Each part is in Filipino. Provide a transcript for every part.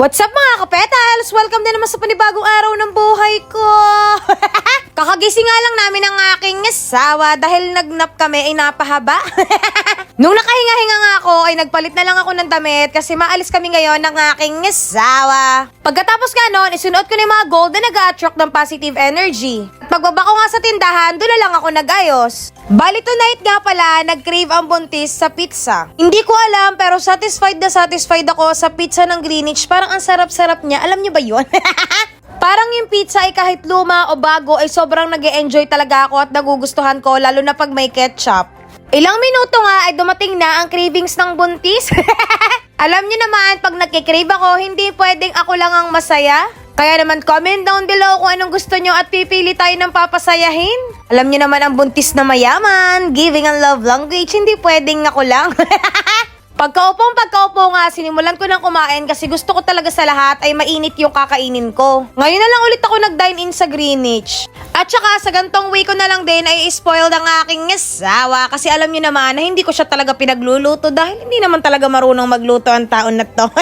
What's up mga kapetals? Welcome na naman sa panibagong araw ng buhay ko. Kakagising nga lang namin ng aking asawa dahil nagnap kami ay napahaba. Nung nakahinga-hinga nga ako ay nagpalit na lang ako ng damit kasi maalis kami ngayon ng aking asawa. Pagkatapos nga noon, isunuot ko na yung mga gold na nag-attract ng positive energy. Pagbaba ko nga sa tindahan, doon lang ako nagayos. Bali tonight nga pala, nag-crave ang buntis sa pizza. Hindi ko alam pero satisfied na satisfied ako sa pizza ng Greenwich. Parang ang sarap-sarap niya. Alam niyo ba yun? Parang yung pizza ay kahit luma o bago ay sobrang nag enjoy talaga ako at nagugustuhan ko lalo na pag may ketchup. Ilang minuto nga ay dumating na ang cravings ng buntis. Alam niyo naman, pag nagkikrave ako, hindi pwedeng ako lang ang masaya. Kaya naman comment down below kung anong gusto nyo at pipili tayo ng papasayahin. Alam niyo naman ang buntis na mayaman, giving ang love language, hindi pwedeng ako lang. Pagkaupong pagkaupo nga, sinimulan ko ng kumain kasi gusto ko talaga sa lahat ay mainit yung kakainin ko. Ngayon na lang ulit ako nag-dine in sa Greenwich. At saka sa gantong way ko na lang din ay spoil ng aking asawa kasi alam niyo naman na hindi ko siya talaga pinagluluto dahil hindi naman talaga marunong magluto ang taon na to.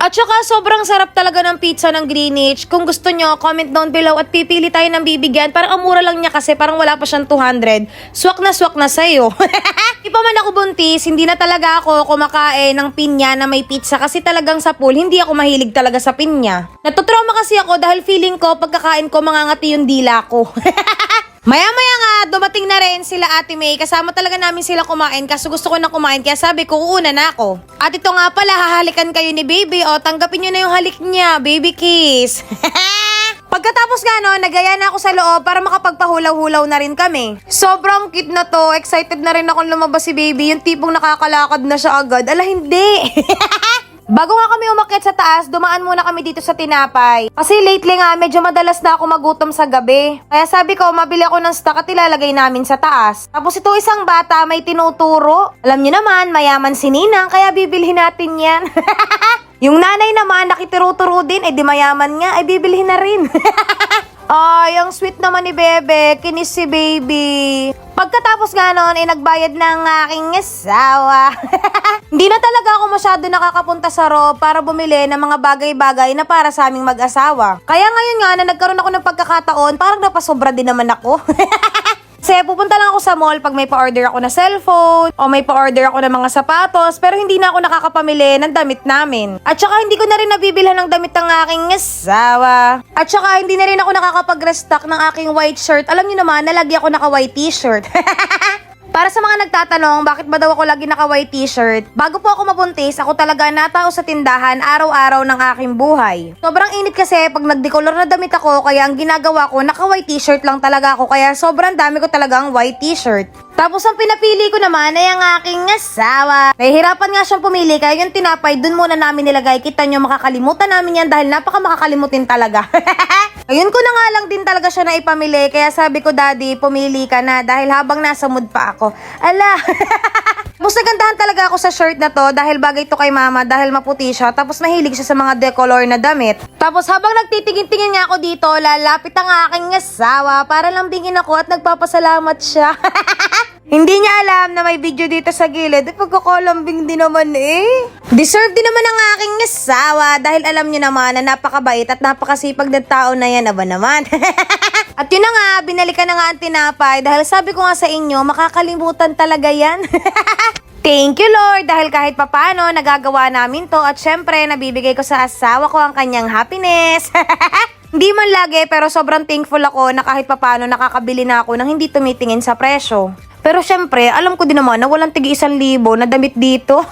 At saka sobrang sarap talaga ng pizza ng Greenwich. Kung gusto nyo, comment down below at pipili tayo ng bibigyan. Parang ang mura lang niya kasi parang wala pa siyang 200. Swak na swak na sa'yo. Di pa man ako buntis, hindi na talaga ako kumakain ng pinya na may pizza kasi talagang sa pool, hindi ako mahilig talaga sa pinya. Natutrauma kasi ako dahil feeling ko pagkakain ko mangangati yung dila ko. Maya-maya nga, dumating na rin sila Ate May. Kasama talaga namin sila kumain kasi gusto ko na kumain kaya sabi ko, uuna na ako. At ito nga pala, hahalikan kayo ni baby. O, tanggapin nyo na yung halik niya, baby kiss. Pagkatapos nga no, nagaya na ako sa loob para makapagpahulaw-hulaw na rin kami. Sobrang cute na to. Excited na rin akong lumabas si baby. Yung tipong nakakalakad na siya agad. Ala, hindi. Bago nga kami umakyat sa taas, dumaan muna kami dito sa tinapay. Kasi lately nga, medyo madalas na ako magutom sa gabi. Kaya sabi ko, mabili ako ng stock at ilalagay namin sa taas. Tapos ito isang bata, may tinuturo. Alam niyo naman, mayaman si Ninang, kaya bibilhin natin yan. Yung nanay naman, nakituro-turo din, eh di mayaman nga, ay bibilhin na rin. Ay, ang sweet naman ni Bebe. Kinis si baby. Pagkatapos nga noon, ay nagbayad ng aking asawa. Hindi na talaga ako masyado nakakapunta sa Ro para bumili ng mga bagay-bagay na para sa aming mag-asawa. Kaya ngayon nga na nagkaroon ako ng pagkakataon, parang napasobra din naman ako. Kasi pupunta lang ako sa mall pag may pa-order ako na cellphone o may pa-order ako ng mga sapatos pero hindi na ako nakakapamili ng damit namin. At saka hindi ko na rin nabibilhan ng damit ng aking asawa. At saka hindi na rin ako nakakapag-restock ng aking white shirt. Alam niyo naman, nalagi ako naka-white t-shirt. Para sa mga nagtatanong, bakit ba daw ako lagi naka-white t-shirt? Bago po ako mabuntis, ako talaga natao sa tindahan araw-araw ng aking buhay. Sobrang init kasi pag nagdecolor na damit ako, kaya ang ginagawa ko, naka-white t-shirt lang talaga ako, kaya sobrang dami ko talaga ang white t-shirt. Tapos ang pinapili ko naman ay ang aking asawa. Nahihirapan nga siyang pumili kaya yung tinapay dun muna namin nilagay. Kita nyo makakalimutan namin yan dahil napaka makakalimutin talaga. Ayun ko na nga lang din talaga siya na ipamili kaya sabi ko daddy pumili ka na dahil habang nasa mood pa ako. Ala! Tapos nagandahan talaga ako sa shirt na to dahil bagay to kay mama dahil maputi siya. Tapos mahilig siya sa mga decolor na damit. Tapos habang nagtitingin-tingin nga ako dito, lalapit ang aking asawa para lambingin ako at nagpapasalamat siya. Hindi niya alam na may video dito sa gilid at din naman eh. Deserve din naman ang aking asawa dahil alam niyo naman na napakabait at napakasipag na tao na yan, aba naman. at yun na nga, binalikan na nga ang tinapay dahil sabi ko nga sa inyo, makakalimutan talaga yan. Thank you Lord dahil kahit papano nagagawa namin to at syempre nabibigay ko sa asawa ko ang kanyang happiness. Hindi man lagi pero sobrang thankful ako na kahit papano nakakabili na ako ng hindi tumitingin sa presyo. Pero syempre, alam ko din naman na walang tigi isang libo na damit dito.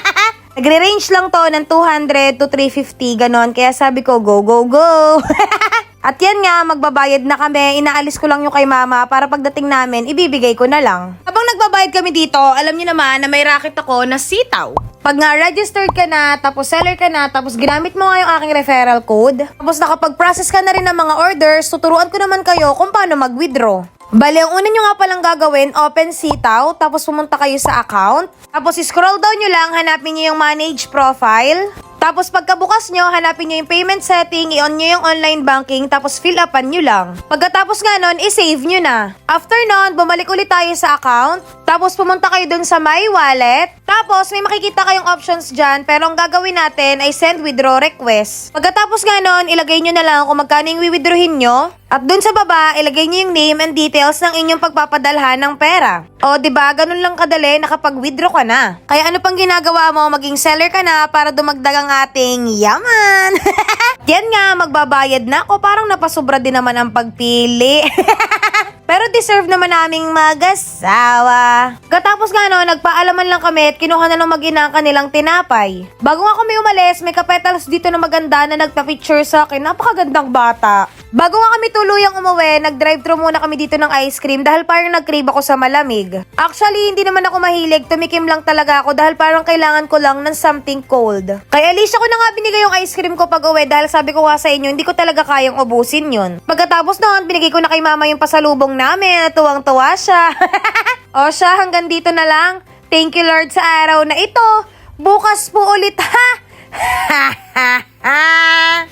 Nagre-range lang to ng 200 to 350, ganon. Kaya sabi ko, go, go, go. At yan nga, magbabayad na kami. Inaalis ko lang yung kay mama para pagdating namin, ibibigay ko na lang. Habang nagbabayad kami dito, alam niyo naman na may racket ako na sitaw. Pag nga registered ka na, tapos seller ka na, tapos ginamit mo nga yung aking referral code, tapos nakapag-process ka na rin ng mga orders, tuturuan ko naman kayo kung paano mag-withdraw. Bale, ang una nyo nga palang gagawin, open sitaw, tapos pumunta kayo sa account. Tapos scroll down nyo lang, hanapin nyo yung manage profile. Tapos pagkabukas nyo, hanapin nyo yung payment setting, i-on nyo yung online banking, tapos fill upan nyo lang. Pagkatapos nga nun, i-save nyo na. After nun, bumalik ulit tayo sa account, tapos pumunta kayo dun sa My Wallet, tapos may makikita kayong options dyan, pero ang gagawin natin ay send withdraw request. Pagkatapos nga nun, ilagay nyo na lang kung magkano yung withdrawin nyo, at dun sa baba, ilagay nyo yung name and details ng inyong pagpapadalhan ng pera. O, ba ganun lang kadali nakapag-withdraw ka na. Kaya ano pang ginagawa mo, maging seller ka na para dumagdag ang ating yaman. Yan nga, magbabayad na ako. Parang napasobra din naman ang pagpili. Pero deserve naman naming mag-asawa. Katapos nga no, nagpaalaman lang kami at kinuha na ng mag-ina ang kanilang tinapay. Bago nga kami umalis, may kapetals dito na maganda na nagpa-picture sa akin. Napakagandang bata. Bago nga kami tuluyang umuwi, nag-drive-thru muna kami dito ng ice cream dahil parang nag-crave ako sa malamig. Actually, hindi naman ako mahilig. Tumikim lang talaga ako dahil parang kailangan ko lang ng something cold. Kay Alicia ko na nga binigay yung ice cream ko pag uwi dahil sabi ko nga sa inyo, hindi ko talaga kayang ubusin yun. Pagkatapos noon, binigay ko na kay mama yung pasalubong namin at tuwang-tuwa siya. o siya, hanggang dito na lang. Thank you Lord sa araw na ito. Bukas po ulit ha.